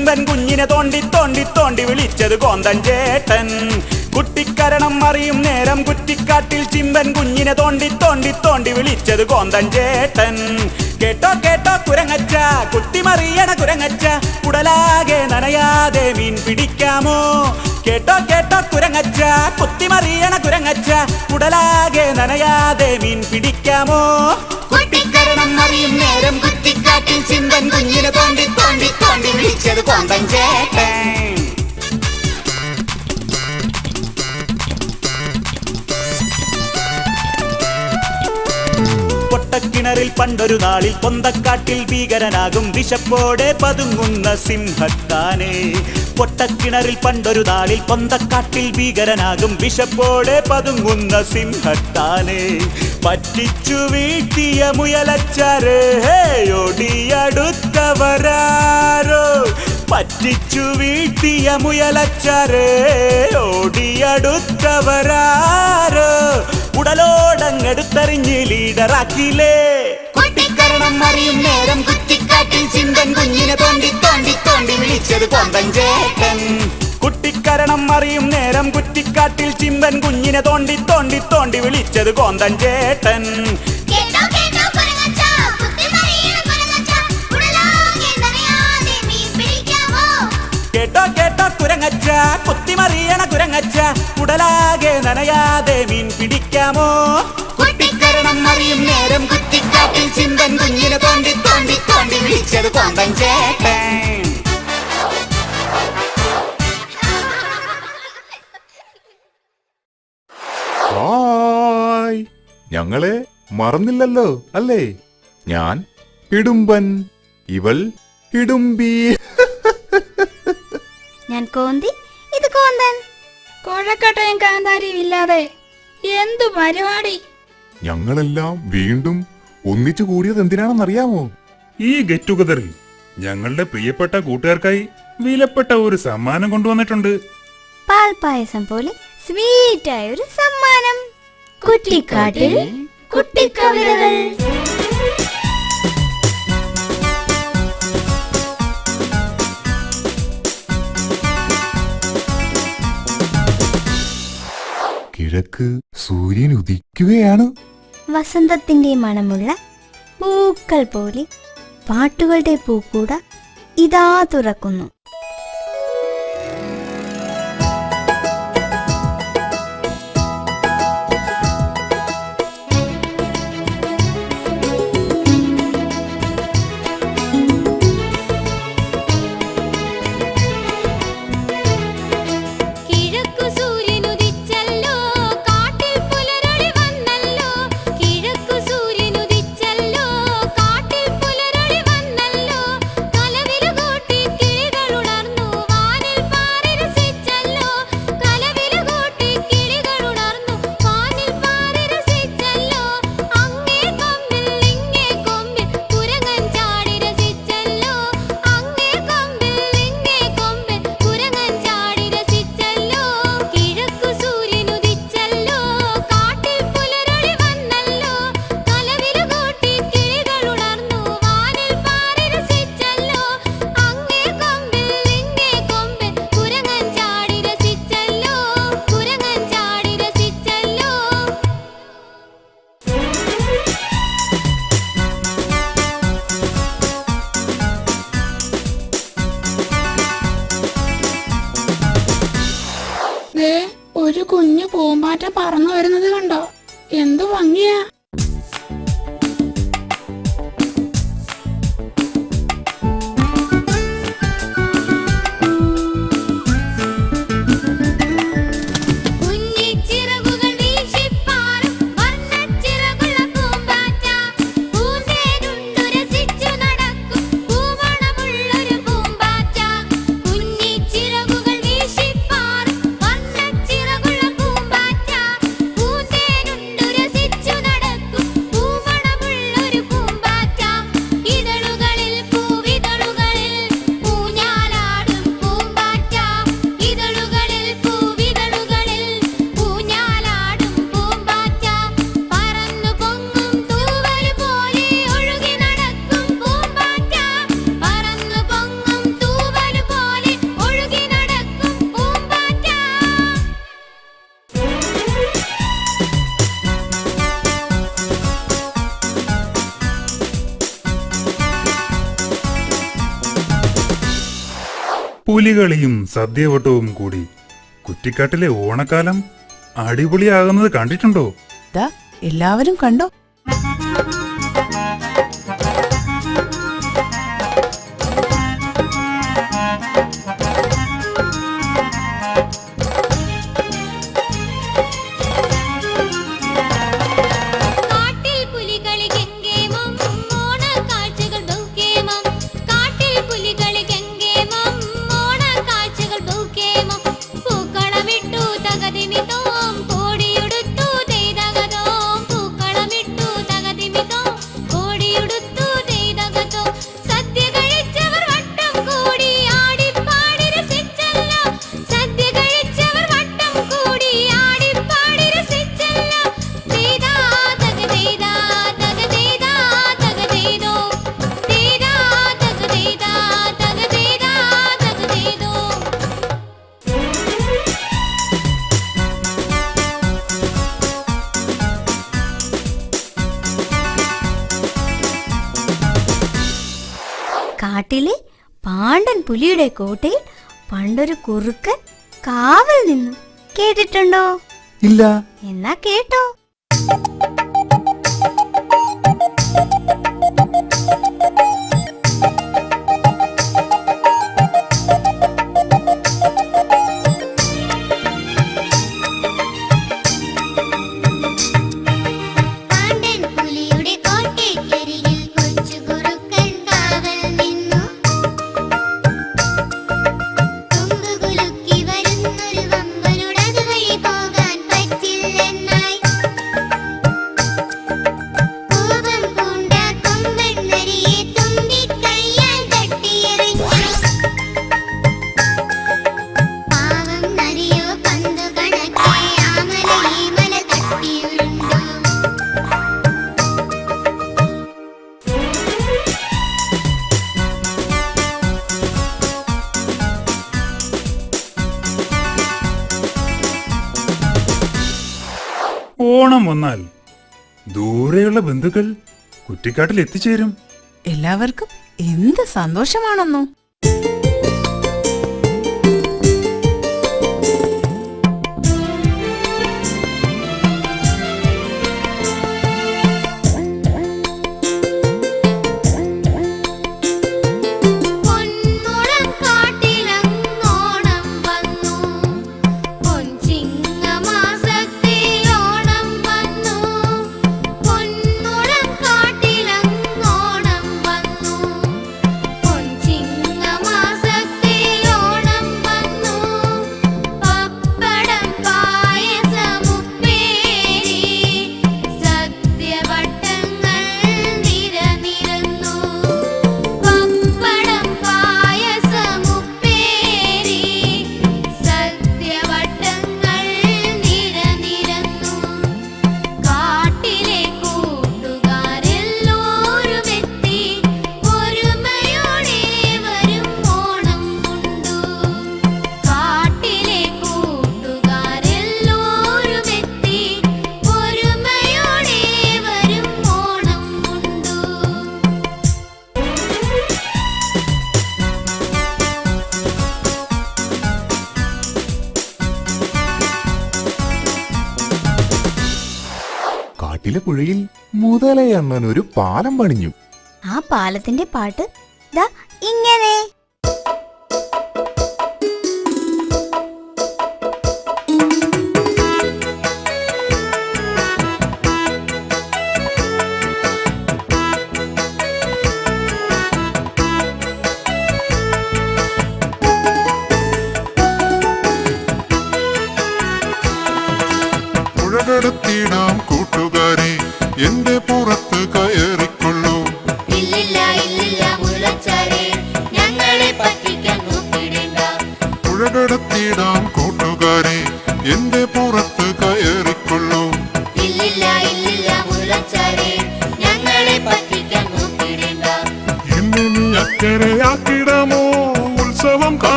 ചിമ്പൻ കുഞ്ഞിനെ തോണ്ടി തോണ്ടി തോണ്ടി വിളിച്ചത് കോന്തൻ ചേട്ടൻ. കുട്ടിക്കരണം അറിയും നേരം കുറ്റിക്കാട്ടിൽ ചിമ്പൻ കുഞ്ഞിനെ തോണ്ടി തോണ്ടി തോണ്ടി വിളിച്ചത് കോന്തൻ ചേട്ടൻ. കേട്ടോ കേട്ടോ കുരങ്ങച്ച കുത്തിമറിയണ കുരങ്ങച്ച കുടലാകെ നനയാതെ മീൻ പിടിക്കാമോ? കേട്ടോ കേട്ടോ കുരങ്ങച്ച കുത്തിമറിയണ കുരങ്ങച്ച കുടലാകെ നനയാതെ മീൻ പിടിക്കാമോ? കുട്ടിക്കരണം അറിയും നേരം കുറ്റിക്കാട്ടിൽ ചിമ്പൻ കുഞ്ഞിനെ തോണ്ടി വിളിച്ചത് പണ്ടൊരു നാളിൽ പൊന്തക്കാട്ടിൽ ഭീകരനാകും വിശപ്പോടെ പതുങ്ങുന്ന സിംഹത്താനെ. പൊട്ടക്കിണറിൽ പണ്ടൊരു നാളിൽ പൊന്തക്കാട്ടിൽ ഭീകരനാകും വിശപ്പോടെ പതുങ്ങുന്ന സിംഹത്താനെ. പറ്റിച്ചു വീട്ടിയ മുയലച്ചാറ്. ഓടിയടുത്തവരാരോ? പറ്റിച്ചു വീഴ്ത്തിയ മുയലച്ചാരേ ഓടിയടുത്തവരാരോ? ഉടലോടങ്ങെടുത്തറിഞ്ഞ് ലീഡറാക്കിയില്ലേ? കുട്ടിക്കരണം അറിയും നേരം കുത്തിക്കാട്ടിൽ ചിന്തൻ കുഞ്ഞിനെ തോണ്ടി തോണ്ടി തോണ്ടി വിളിച്ചത് കൊന്തൻ ചേട്ടൻ. കുട്ടിക്കരണം അറിയും നേരം കുറ്റിക്കാട്ടിൽ ചിമ്പൻ കുഞ്ഞിനെ തോണ്ടി തോണ്ടി തോണ്ടി വിളിച്ചത് കോന്തൻ ചേട്ടൻ. കേട്ടോ കേട്ടോ കുരങ്ങച്ച കുത്തിമറിയണ കുരങ്ങച്ച. കുടലാകെ നനയാതെ മീൻ പിടിക്കാമോ? കുട്ടിക്കരണം അറിയും നേരം കുത്തിക്കാട്ടിൽ ചിന്തൻ കുഞ്ഞിനെ തോണ്ടി തോണ്ടി തോണ്ടി വിളിച്ചത് കോന്തൻ ചേട്ടൻ. ഞങ്ങളെ മറന്നില്ലല്ലോ അല്ലേ? ഞാൻ ഇടുമ്പൻ ഇവൾ ഇടുമ്പി. ഞാൻ കോന്തി ഇത് കോന്തൻ. കോഴക്കട്ടയും കാന്താരിയും ഇല്ലാതെ എന്തു പരിപാടി? ഞങ്ങളെല്ലാം വീണ്ടും ഒന്നിച്ചു കൂടിയത് എന്തിനാണെന്നറിയാമോ? ഈ ഗെറ്റ് ടുഗദറിൽ ഞങ്ങളുടെ പ്രിയപ്പെട്ട കൂട്ടുകാർക്കായി വിലപ്പെട്ട ഒരു സമ്മാനം കൊണ്ടുവന്നിട്ടുണ്ട്. പാൽപായസം പോലെ സ്വീറ്റ് ആയ ഒരു സമ്മാനം. കുറ്റിക്കാട്ടിൽ കുട്ടിക്കവിതകൾ കിഴക്ക് സൂര്യൻ ഉദിക്കുകയാണ്. വസന്തത്തിന്റെ മണമുള്ള പൂക്കൾ പോലെ പാട്ടുകളുടെ പൂക്കൂട ഇതാ തുറക്കുന്നു. ദേ ഒരു കുഞ്ഞു പൂമ്പാറ്റ പറന്നു വരുന്നത് കണ്ടോ? എന്തു ഭംഗിയാ. കൂലികളിയും സദ്യവട്ടവും കൂടി. കുറ്റിക്കാട്ടിലെ ഓണക്കാലം അടിപൊളിയാകുന്നത് കണ്ടിട്ടുണ്ടോ? എല്ലാവരും കണ്ടോ? പുലിയുടെ കോട്ടയിൽ പണ്ടൊരു കുറുക്കൻ കാവൽ നിന്നു. കേട്ടിട്ടുണ്ടോ? ഇല്ല. എന്നാ കേട്ടോ. ഓണം വന്നാൽ ദൂരെയുള്ള ബന്ധുക്കൾ കുറ്റിക്കാട്ടിൽ എത്തിച്ചേരും. എല്ലാവർക്കും എന്ത് സന്തോഷമാണെന്നോ. വേലയണ്ണൻ ഒരു പാലം പണിഞ്ഞു. ആ പാലത്തിന്റെ പാട്ട് ദാ ഇങ്ങനെ.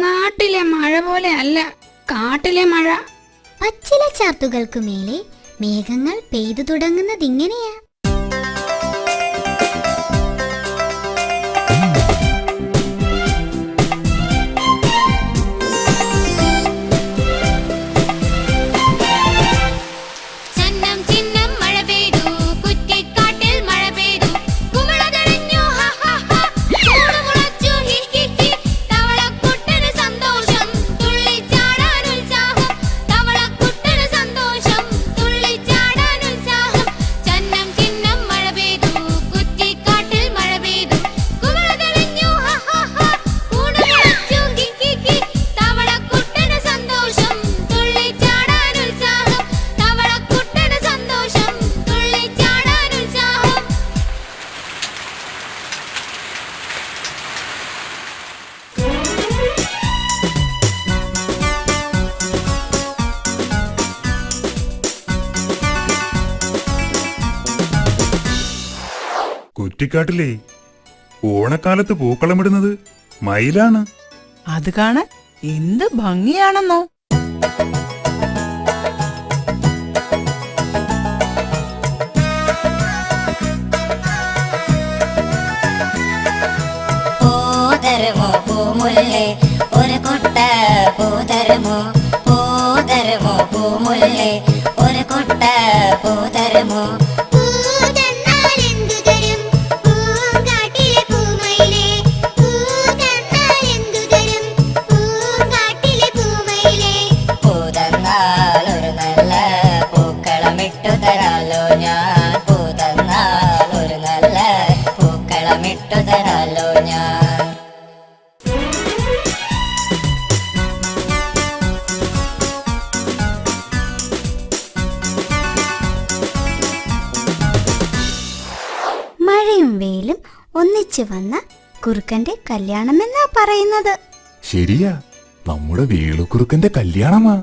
നാട്ടിലെ മഴ പോലെ അല്ല കാട്ടിലെ മഴ. പച്ചില ചാത്തുകൾക്ക് മേലെ മേഘങ്ങൾ പെയ്തു തുടങ്ങുന്നതിങ്ങനെയാ ചുഴലിക്കാട്ടിലേ ഓണക്കാലത്ത് പൂക്കളമിടുന്നത് മയിലാണ്. അത് കാണാൻ എന്ത് ഭംഗിയാണെന്നോ. പൂതരുമോ പൂമുല്ലേ ഒരു കൊട്ട പൂതരമോ? പൂമുല്ലേ ഒരു വേളുക്കുറുക്കന്റെ കല്യാണമെന്നാ പറയുന്നത്. ശരിയാ. നമ്മുടെ വേളുക്കുറുക്കന്റെ കല്യാണമാ.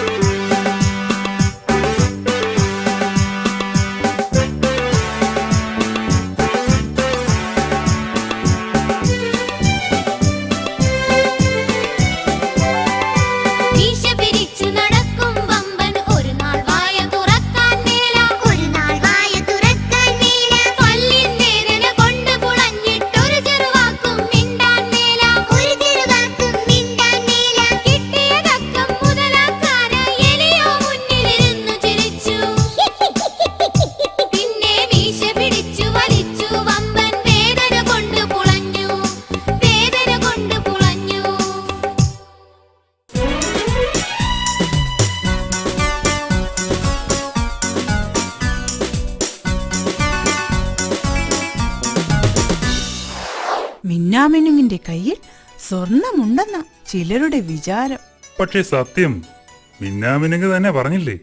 ഉണ്ടെന്നാ ചിലരുടെ വിചാരം. പക്ഷേ സത്യം മിന്നാമിനുങ്ങ് തന്നെ പറഞ്ഞില്ലേ?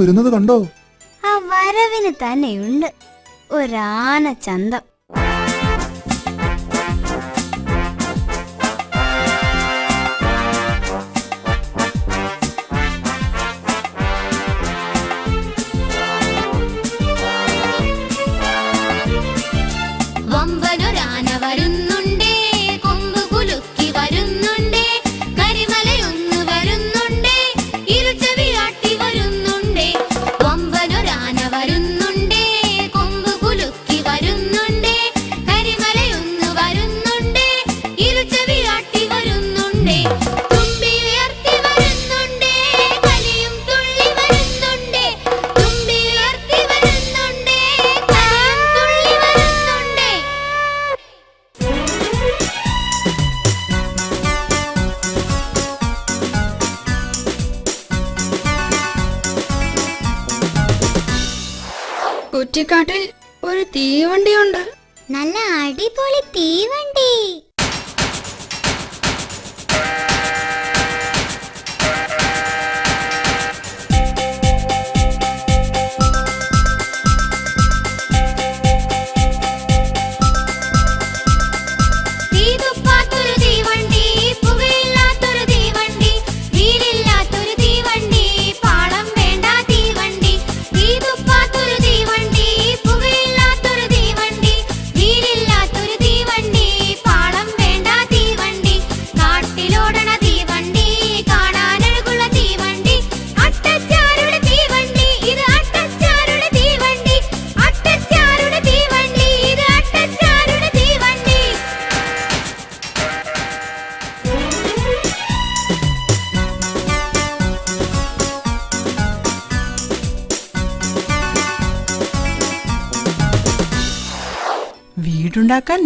വരുന്നത് കണ്ടോ? ആ വരവിന് തന്നെയുണ്ട്. ഒരാന ചന്തം.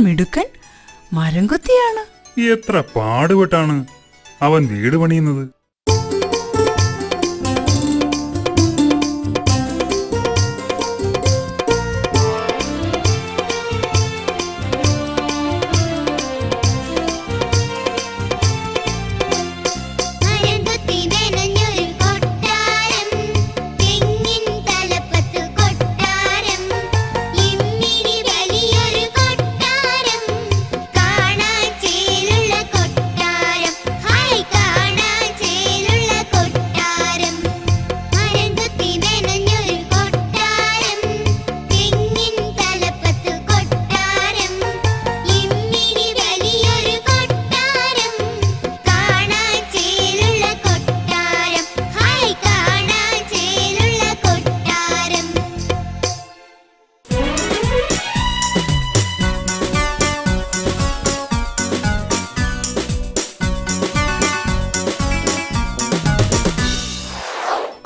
മിടുക്കൻ മരംകുത്തിയാണ്. എത്ര പാടുപെട്ടാണ് അവൻ വീട് പണിയുന്നത്?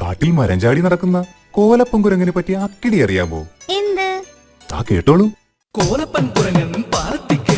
കാട്ടിൽ മരഞ്ചാടി നടക്കുന്ന കോലപ്പൻ കുരങ്ങനെ പറ്റി അക്കിടി അറിയാമോ? എന്ത്? ആ കേട്ടോളൂ. കോലപ്പൻ കുരങ്ങൻ പാലത്തിക്ക്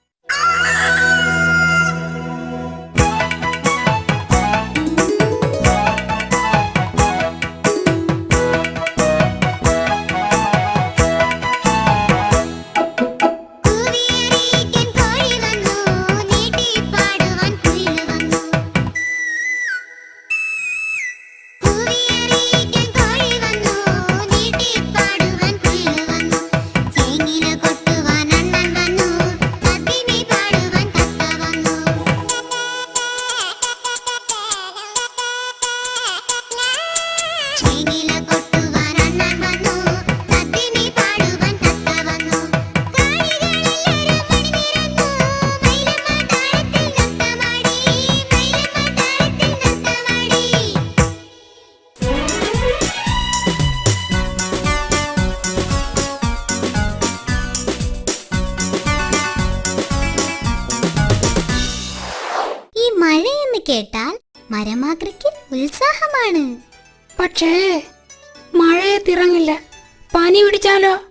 പക്ഷേ മഴയത്തിറങ്ങില്ല. പനി പിടിച്ചാലോ?